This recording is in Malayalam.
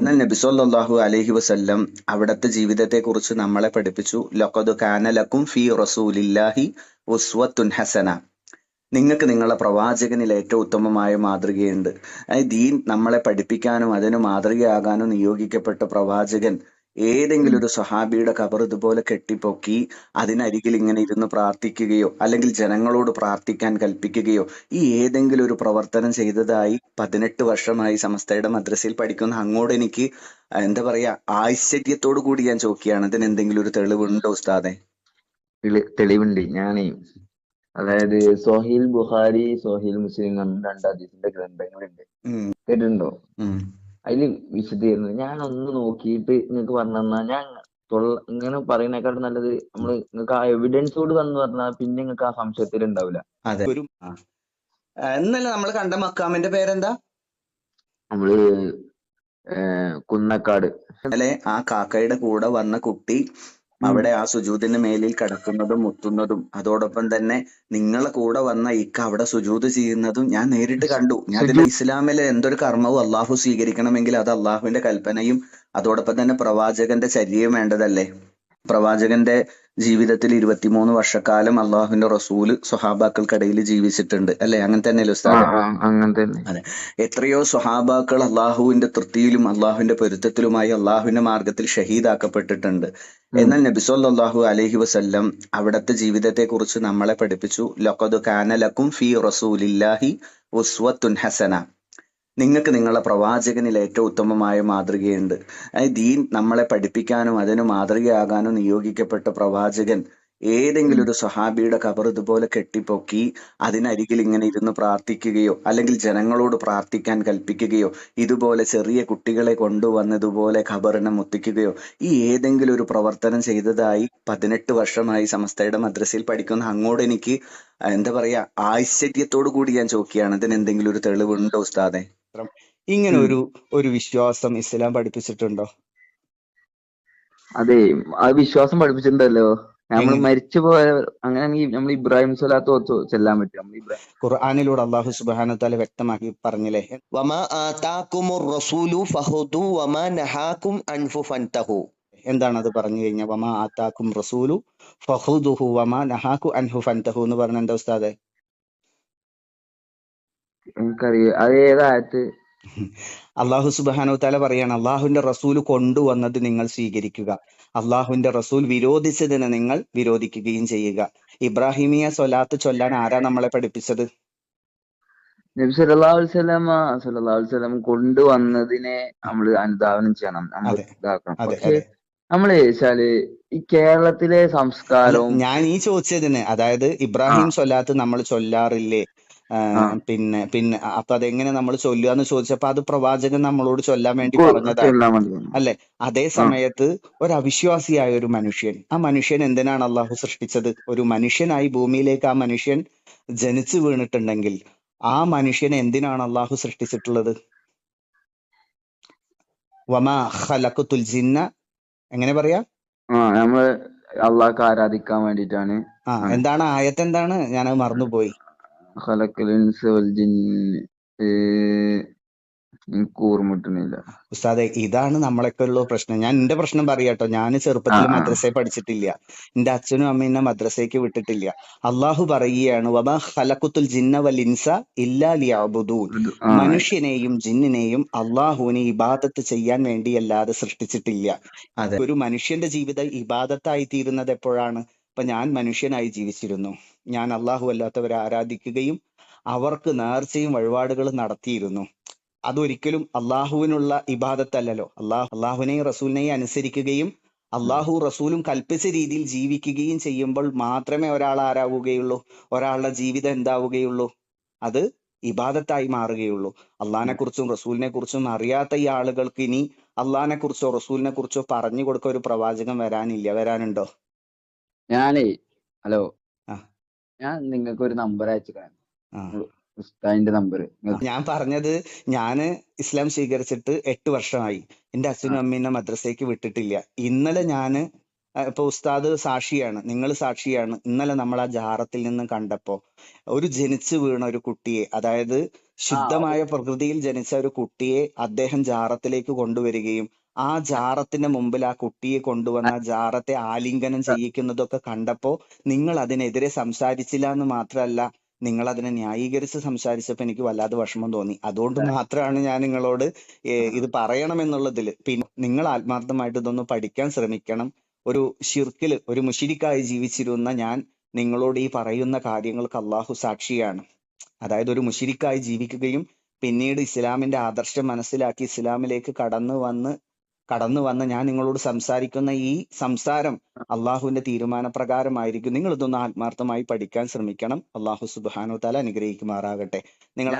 എന്നാൽ നബി സല്ലല്ലാഹു അലൈഹി വസല്ലം അവിടുത്തെ ജീവിതത്തെക്കുറിച്ച് നമ്മളെ പഠിപ്പിച്ചു. ലഖദ് കാന ലക്കും ഫീ റസൂലില്ലാഹി ഉസ്വത്തുൻ ഹസന. നിങ്ങൾക്ക് നിങ്ങളുടെ പ്രവാചകനിൽ ഏറ്റവും ഉത്തമമായ മാതൃകയുണ്ട്. ദീൻ നമ്മളെ പഠിപ്പിക്കാനും അതിന് മാതൃകയാകാനും നിയോഗിക്കപ്പെട്ട പ്രവാചകൻ ഏതെങ്കിലും ഒരു സഹാബിയുടെ കബർ ഇതുപോലെ കെട്ടിപ്പൊക്കി അതിനരികിൽ ഇങ്ങനെ ഇരുന്ന് പ്രാർത്ഥിക്കുകയോ അല്ലെങ്കിൽ ജനങ്ങളോട് പ്രാർത്ഥിക്കാൻ കൽപ്പിക്കുകയോ ഈ ഏതെങ്കിലും ഒരു പ്രവർത്തനം ചെയ്തതായി പതിനെട്ട് വർഷമായി സമസ്തയുടെ മദ്രസയിൽ പഠിക്കുന്ന അങ്ങോട്ട് എനിക്ക് എന്താ പറയാ ആശ്ചര്യത്തോടു കൂടി ഞാൻ ചോദിക്കുകയാണ്. ഇതിന് എന്തെങ്കിലും ഒരു തെളിവുണ്ടോ ഉസ്താദെ? തെളി- തെളിവുണ്ട്. ഞാനേ അതായത് സൊഹീൽ ബുഹാരി സൊഹീൽ മുസ്ലിം രണ്ടാം ഹദീസിന്റെ ഗ്രന്ഥങ്ങളുണ്ട്. കേട്ടിട്ടുണ്ടോ? ഉം. അതിൽ വിശദീകരണം ഞാൻ ഒന്ന് നോക്കിയിട്ട് നിങ്ങൾക്ക് പറഞ്ഞു തന്നാ ഞാൻ തൊള്ള ഇങ്ങനെ പറയുന്നേക്കാളും നല്ലത് നമ്മൾ നിങ്ങൾക്ക് ആ എവിഡൻസോട് തന്നു പറഞ്ഞാൽ പിന്നെ നിങ്ങൾക്ക് ആ സംശയത്തിൽ ഉണ്ടാവില്ല അതെ. ഒരു എന്നല്ല നമ്മൾ കണ്ട മക്കാമിന്റെ പേരെന്താ? നമ്മൾ കുന്നക്കാട്. ഇന്നലെ ആ കാക്കയുടെ കൂടെ വന്ന കുട്ടി അവിടെ ആ സുജൂദിന് മേലിൽ കിടക്കുന്നതും മുത്തുന്നതും അതോടൊപ്പം തന്നെ നിങ്ങളെ കൂടെ വന്ന ഇക്ക അവിടെ സുജൂത് ചെയ്യുന്നതും ഞാൻ നേരിട്ട് കണ്ടു. ഞാൻ ഇതിൽ ഇസ്ലാമിലെ എന്തൊരു കർമ്മവും അള്ളാഹു സ്വീകരിക്കണമെങ്കിൽ അത് അള്ളാഹുവിന്റെ കൽപ്പനയും അതോടൊപ്പം തന്നെ പ്രവാചകന്റെ ചര്യയും വേണ്ടതല്ലേ? പ്രവാചകന്റെ ജീവിതത്തിൽ ഇരുപത്തിമൂന്ന് വർഷക്കാലം അള്ളാഹുവിന്റെ റസൂൽ സ്വഹാബാക്കൾക്കിടയിൽ ജീവിച്ചിട്ടുണ്ട്. അല്ലെ? അങ്ങനെ തന്നെ ഉസ്താദ്? അങ്ങനെ തന്നെ. അതെ. എത്രയോ സ്വഹാബാക്കൾ അള്ളാഹുവിന്റെ തൃപ്തിയിലും അള്ളാഹുവിന്റെ പൊരുത്തത്തിലുമായി അള്ളാഹുവിന്റെ മാർഗത്തിൽ ഷഹീദാക്കപ്പെട്ടിട്ടുണ്ട്. എന്നാൽ നബി അലഹി വസ്ല്ലം വസല്ലം ജീവിതത്തെ കുറിച്ച് നമ്മളെ പഠിപ്പിച്ചു. ലൊക്കതു കാനലക്കും ഫീ റസൂലില്ലാഹി ഉസ്വത്തുൻ ഹസന. നിങ്ങൾക്ക് നിങ്ങളുടെ പ്രവാചകനിൽ ഏറ്റവും ഉത്തമമായ മാതൃകയുണ്ട്. ദീൻ നമ്മളെ പഠിപ്പിക്കാനും അതിന് മാതൃകയാകാനും നിയോഗിക്കപ്പെട്ട പ്രവാചകൻ ഏതെങ്കിലും ഒരു സഹാബിയുടെ കബർ ഇതുപോലെ കെട്ടിപ്പൊക്കി അതിനരികിൽ ഇങ്ങനെ ഇരുന്ന് പ്രാർത്ഥിക്കുകയോ അല്ലെങ്കിൽ ജനങ്ങളോട് പ്രാർത്ഥിക്കാൻ കൽപ്പിക്കുകയോ ഇതുപോലെ ചെറിയ കുട്ടികളെ കൊണ്ടുവന്ന് ഇതുപോലെ ഖബറിനെ മുത്തിക്കുകയോ ഈ ഏതെങ്കിലും ഒരു പ്രവർത്തനം ചെയ്തതായി പതിനെട്ട് വർഷമായി സമസ്തയുടെ മദ്രസയിൽ പഠിക്കുന്ന അങ്ങോട്ട് എനിക്ക് എന്താ പറയാ ആശ്ചര്യത്തോടു കൂടി ഞാൻ ചോദിക്കുകയാണ്. ഇതിന് എന്തെങ്കിലും ഒരു തെളിവുണ്ടോ ഉസ്താദെ? ഇങ്ങനെ ഒരു ഒരു വിശ്വാസം ഇസ്ലാം പഠിപ്പിച്ചിട്ടുണ്ടോ? അതെ ആ വിശ്വാസം പഠിപ്പിച്ചിട്ടുണ്ടല്ലോ. നമ്മൾ മരിച്ചു പോയ അങ്ങനെയാണെങ്കിൽ നമ്മൾ ഇബ്രാഹിം സ്വലാത്ത് ഓത്ത് ചെല്ലാൻ പറ്റും. നമ്മൾ ഇബ്രാഹിം ഖുർആാനിലൂടെ അള്ളാഹു സുബാന വ്യക്തമാക്കി പറഞ്ഞില്ലേ? എന്താണ് അത് പറഞ്ഞു കഴിഞ്ഞാൽ വമാ ആത്താക്കും റസൂലു ഫഹുദുഹു വമാ നഹാക്കു അൻഹു ഫൻതഹു എന്ന് പറഞ്ഞ എന്താ ഉസ്താദെ? എനിക്കറിയാം അത് ഏതായത്? അള്ളാഹു സുബ്ഹാനഹു വ തആല പറയാണ് അള്ളാഹുവിന്റെ റസൂൽ കൊണ്ടുവന്നത് നിങ്ങൾ സ്വീകരിക്കുക. അള്ളാഹുവിന്റെ റസൂൽ വിരോധിച്ചതിനെ നിങ്ങൾ വിരോധിക്കുകയും ചെയ്യുക. ഇബ്രാഹിമിയ സ്വലാത്ത് ചൊല്ലാൻ ആരാ നമ്മളെ പഠിപ്പിച്ചത്? നബി സല്ലല്ലാഹു അലൈഹി വസല്ലം സല്ലല്ലാഹു അലൈഹി വസല്ലം കൊണ്ടുവന്നതിനെ നമ്മൾ അനുധാവനം ചെയ്യണം നമ്മൾ. ഇതാക്കണം. പക്ഷെ നമ്മൾ വെച്ചാൽ ഈ കേരളത്തിലെ സംസ്കാരവും ഞാൻ ഈ ചോദിച്ചതിന് അതായത് ഇബ്രാഹിം സ്വലാത്ത് നമ്മൾ ചൊല്ലാറില്ലേ. പിന്നെ പിന്നെ അപ്പൊ അതെങ്ങനെ നമ്മൾ ചൊല്ലുക എന്ന് ചോദിച്ചപ്പോ അത് പ്രവാചകൻ നമ്മളോട് ചൊല്ലാൻ വേണ്ടി പറഞ്ഞതാണ് അല്ലെ? അതേ സമയത്ത് ഒരു അവിശ്വാസിയായ ഒരു മനുഷ്യൻ ആ മനുഷ്യൻ എന്തിനാണ് അള്ളാഹു സൃഷ്ടിച്ചത്? ഒരു മനുഷ്യനായി ഭൂമിയിലേക്ക് ആ മനുഷ്യൻ ജനിച്ചു വീണിട്ടുണ്ടെങ്കിൽ ആ മനുഷ്യനെ എന്തിനാണ് അള്ളാഹു സൃഷ്ടിച്ചിട്ടുള്ളത്? വമാ ജിന്ന എങ്ങനെ പറയാ? ആ നമ്മൾ അള്ളാഹ്ക്ക് ആരാധിക്കാൻ വേണ്ടിട്ടാണ്. എന്താണ് ആയത്ത് എന്താണ്? ഞാൻ മറന്നുപോയി. എനിക്ക് ഓർമ്മ ഉസ്താദെ ഇതാണ് നമ്മളൊക്കെ ഉള്ള പ്രശ്നം. ഞാൻ എന്റെ പ്രശ്നം പറയാട്ടോ. ഞാൻ ചെറുപ്പത്തിൽ. മദ്രസയിൽ പഠിച്ചിട്ടില്ല. എന്റെ അച്ഛനും അമ്മയും എന്നെ മദ്രസയ്ക്ക് വിട്ടിട്ടില്ല. അള്ളാഹു പറയുകയാണ് ഖലഖത്തുൽ ജിന്ന വൽ ഇൻസ ഇല്ലാ മനുഷ്യനെയും ജിന്നിനെയും അള്ളാഹുവിനെ ഇബാദത്ത് ചെയ്യാൻ വേണ്ടിയല്ലാതെ സൃഷ്ടിച്ചിട്ടില്ല. ഒരു മനുഷ്യന്റെ ജീവിതം ഇബാദത്തായി തീരുന്നത് എപ്പോഴാണ്? ഇപ്പൊ ഞാൻ മനുഷ്യനായി ജീവിച്ചിരുന്നു. ഞാൻ അള്ളാഹു അല്ലാത്തവരെ ആരാധിക്കുകയും അവർക്ക് നേർച്ചയും വഴിപാടുകളും നടത്തിയിരുന്നു. അതൊരിക്കലും അള്ളാഹുവിനുള്ള ഇബാദത്തല്ലല്ലോ. അള്ളാഹു അള്ളാഹുവിനെയും റസൂലിനെയും അനുസരിക്കുകയും അള്ളാഹു റസൂലും കൽപ്പിച്ച രീതിയിൽ ജീവിക്കുകയും ചെയ്യുമ്പോൾ മാത്രമേ ഒരാൾ ആരാവുകയുള്ളൂ. ഒരാളുടെ ജീവിതം എന്താവുകയുള്ളൂ? അത് ഇബാദത്തായി മാറുകയുള്ളൂ. അള്ളഹാനെ കുറിച്ചും റസൂലിനെ കുറിച്ചും അറിയാത്ത ഈ ആളുകൾക്ക് ഇനി അള്ളഹാനെ കുറിച്ചോ റസൂലിനെ കുറിച്ചോ പറഞ്ഞു കൊടുക്ക ഒരു പ്രവാചകം വരാനില്ല വരാനുണ്ടോ? ഞാനേ ഹലോ. ആ. ഞാൻ നിങ്ങൾക്ക് ഒരു നമ്പർ അയച്ചിട്ടാണ് ആ. ഉസ്താദിന്റെ നമ്പർ. ഞാൻ പറഞ്ഞത് ഞാൻ ഇസ്ലാം സ്വീകരിച്ചിട്ട് എട്ട് വർഷമായി. എന്റെ അച്ഛനും അമ്മയും മദ്രസയ്ക്ക് വിട്ടിട്ടില്ല. ഇന്നലെ ഞാൻ ഇപ്പൊ ഉസ്താദ് സാക്ഷിയാണ്. നിങ്ങൾ സാക്ഷിയാണ്. ഇന്നലെ നമ്മൾ ആ ജാറത്തിൽ നിന്ന് കണ്ടപ്പോ ഒരു ജനിച്ചു വീണ ഒരു കുട്ടിയെ അതായത് ശുദ്ധമായ പ്രകൃതിയിൽ ജനിച്ച ഒരു കുട്ടിയെ അദ്ദേഹം ജാറത്തിലേക്ക് കൊണ്ടുവരികയും ആ ജാറത്തിന്റെ മുമ്പിൽ ആ കുട്ടിയെ കൊണ്ടുവന്ന ആ ജാറത്തെ ആലിംഗനം ചെയ്യിക്കുന്നതൊക്കെ കണ്ടപ്പോ നിങ്ങൾ അതിനെതിരെ സംസാരിച്ചില്ല എന്ന് മാത്രമല്ല നിങ്ങൾ അതിനെ ന്യായീകരിച്ച് സംസാരിച്ചപ്പോൾ എനിക്ക് വല്ലാതെ വിഷമം തോന്നി. അതുകൊണ്ട് മാത്രമാണ് ഞാൻ നിങ്ങളോട് ഇത് പറയണമെന്നുള്ളതിൽ. പിന്നെ നിങ്ങൾ ആത്മാർത്ഥമായിട്ട് ഇതൊന്ന് പഠിക്കാൻ ശ്രമിക്കണം. ഒരു ഷിർക്കിൽ ഒരു മുഷിരിക്കായി ജീവിച്ചിരുന്ന ഞാൻ നിങ്ങളോട് ഈ പറയുന്ന കാര്യങ്ങൾക്ക് അള്ളാഹു സാക്ഷിയാണ്. അതായത് ഒരു മുഷിരിക്കായി ജീവിക്കുകയും പിന്നീട് ഇസ്ലാമിന്റെ ആദർശം മനസ്സിലാക്കി ഇസ്ലാമിലേക്ക് കടന്നു വന്ന് കടന്നു വന്ന് ഞാൻ നിങ്ങളോട് സംസാരിക്കുന്ന ഈ സംസാരം അള്ളാഹുവിന്റെ തീരുമാനപ്രകാരമായിരിക്കും. നിങ്ങൾ ഇതൊന്ന് ആത്മാർത്ഥമായി പഠിക്കാൻ ശ്രമിക്കണം. അള്ളാഹു സുബാനു താല അനുഗ്രഹിക്കുമാറാകട്ടെ. നിങ്ങൾ